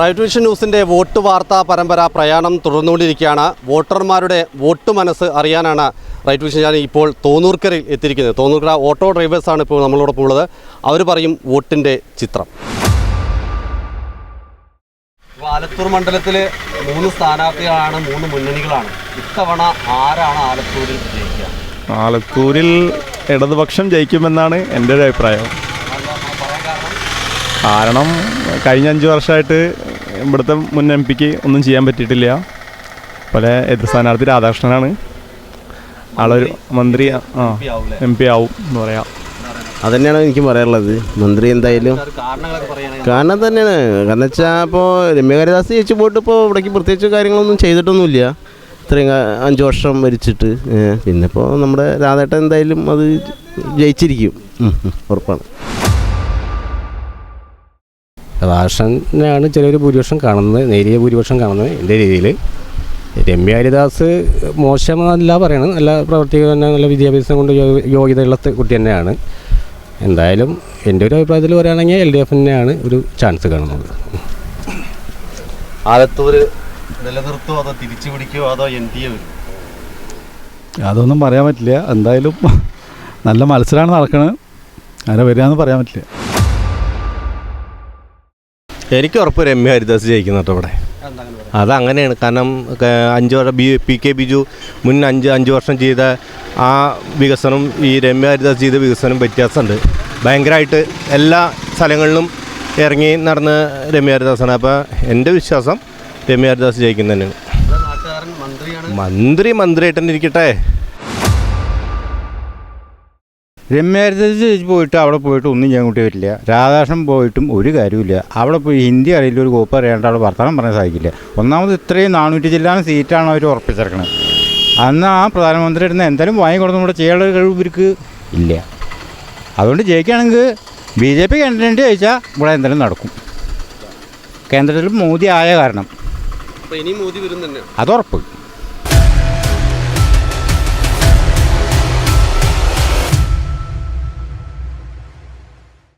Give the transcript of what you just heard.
Right vision ന്യൂസിന്റെ vote വാർത്താ പരമ്പര പ്രയാണം തുടർന്നുകൊണ്ടിരിക്കുകയാണ്. വോട്ടർമാരുടെ വോട്ട് മനസ്സ് അറിയാനാണ് റൈറ്റ് വിഷൻ ഞാൻ ഇപ്പോൾ തോന്നൂർക്കരയിൽ എത്തിയിരിക്കുന്നത്. തോന്നൂർക്കര ഓട്ടോ ഡ്രൈവേഴ്സാണ് ഇപ്പോൾ നമ്മളോടൊപ്പം ഉള്ളത്. അവർ പറയും വോട്ടിന്റെ ചിത്രം. ആലത്തൂർ മണ്ഡലത്തിൽ മൂന്ന് സ്ഥാനാർത്ഥികളാണ് മൂന്ന് മുന്നണികളാണ്. ഇത്തവണ ആരാണ് ആലത്തൂരിൽ ജയിക്കുക? ആലത്തൂരിൽ ഇടതുപക്ഷം ജയിക്കുമെന്നാണ് എന്റെ ഒരു അഭിപ്രായം. കാരണം കഴിഞ്ഞ അഞ്ച് വർഷമായിട്ട് ഇവിടുത്തെ മുൻ എം പിക്ക് ഒന്നും ചെയ്യാൻ പറ്റിയിട്ടില്ല. പല എതിർ സ്ഥാനാർത്ഥി രാധാകൃഷ്ണനാണ്. ആളൊരു മന്ത്രി ആ എം പി ആവും എന്ന് പറയാം. അതന്നെയാണ് എനിക്ക് പറയാനുള്ളത്. മന്ത്രി എന്തായാലും കാരണം തന്നെയാണ്. കാരണം വെച്ചാൽ ഇപ്പോൾ രമ്യകാരിദാസ് ചേച്ചി പോയിട്ട് ഇപ്പോൾ ഇവിടേക്ക് പ്രത്യേകിച്ച് കാര്യങ്ങളൊന്നും ചെയ്തിട്ടൊന്നുമില്ല. ഇത്രയും അഞ്ച് വർഷം ഭരിച്ചിട്ട് പിന്നെ ഇപ്പോൾ നമ്മുടെ രാധേട്ടൻ എന്തായാലും അത് ജയിച്ചിരിക്കും. ഉറപ്പാണ്. രാഷ്ട്രനാണ് ചിലർ ഭൂരിപക്ഷം കാണുന്നത് നേരിയ ഭൂരിപക്ഷം കാണുന്നത് എന്റെ രീതിയിൽ. രമ്യ ഹരിദാസ് മോശമല്ല പറയണം നല്ല പ്രവർത്തിക തന്നെ നല്ല വിദ്യാഭ്യാസം കൊണ്ട് യോഗ്യതയുള്ള കുട്ടി തന്നെയാണ്. എന്തായാലും എന്റെ ഒരു അഭിപ്രായത്തിൽ പറയുകയാണെങ്കിൽ എൽ ഡി എഫ് തന്നെയാണ് ഒരു ചാൻസ് കാണുന്നത്. ആലത്തൂർ നിലനിർത്തുമോ അതോ തിരിച്ചു പിടിക്കുമോ അതോ എൻ ഡി എ അതൊന്നും പറയാൻ പറ്റില്ല. എന്തായാലും നല്ല മത്സരമാണ് നടക്കണത്. അങ്ങനെ വരികയെന്ന് പറയാൻ പറ്റില്ല. എനിക്ക് ഉറപ്പ് രമ്യ ഹരിദാസ് ജയിക്കുന്ന കേട്ടോ ഇവിടെ. അതങ്ങനെയാണ്. കാരണം അഞ്ച് വർഷം ബി പി കെ ബിജു മുൻ അഞ്ച് അഞ്ച് വർഷം ചെയ്ത ആ വികസനം ഈ രമ്യ ഹരിദാസ് ചെയ്ത വികസനം വ്യത്യാസമുണ്ട്. ഭയങ്കരമായിട്ട് എല്ലാ സ്ഥലങ്ങളിലും ഇറങ്ങി നടന്ന രമ്യ ഹരിദാസാണ്. അപ്പോൾ എന്റെ വിശ്വാസം രമ്യ ഹരിദാസ് ജയിക്കുന്നതന്നെയാണ് മന്ത്രിയാണ്. മന്ത്രി മന്ത്രിയായിട്ട് തന്നെ ഇരിക്കട്ടെ. രമ്യാരത്തിൽ പോയിട്ട് അവിടെ പോയിട്ട് ഒന്നും ചെയ്യാൻ കൂട്ടി വരില്ല രാധാകൃഷ്ണൻ പോയിട്ടും ഒരു കാര്യമില്ല അവിടെ പോയി ഹിന്ദി അറിയില്ല ഒരു കോപ്പ് അറിയാണ്ട് അവിടെ വർത്തമാനം പറയാൻ സാധിക്കില്ല. ഒന്നാമത് ഇത്രയും നാനൂറ്റി ജില്ലാണ് സീറ്റാണ് അവർ ഉറപ്പിച്ചിറക്കണത് അന്ന് ആ പ്രധാനമന്ത്രി ഇരുന്ന് എന്തായാലും വാങ്ങിക്കൊടുത്തും കൂടെ ചെയ്യാനുള്ള കഴിവ് ഇവർക്ക് ഇല്ല. അതുകൊണ്ട് ജയിക്കുകയാണെങ്കിൽ ബി ജെ പി കാൻഡിഡേറ്റ് ചോദിച്ചാൽ ഇവിടെ എന്തായാലും നടക്കും. കേന്ദ്രത്തിൽ മോദി ആയ കാരണം. അതുറപ്പ് അത് ഉറപ്പ്.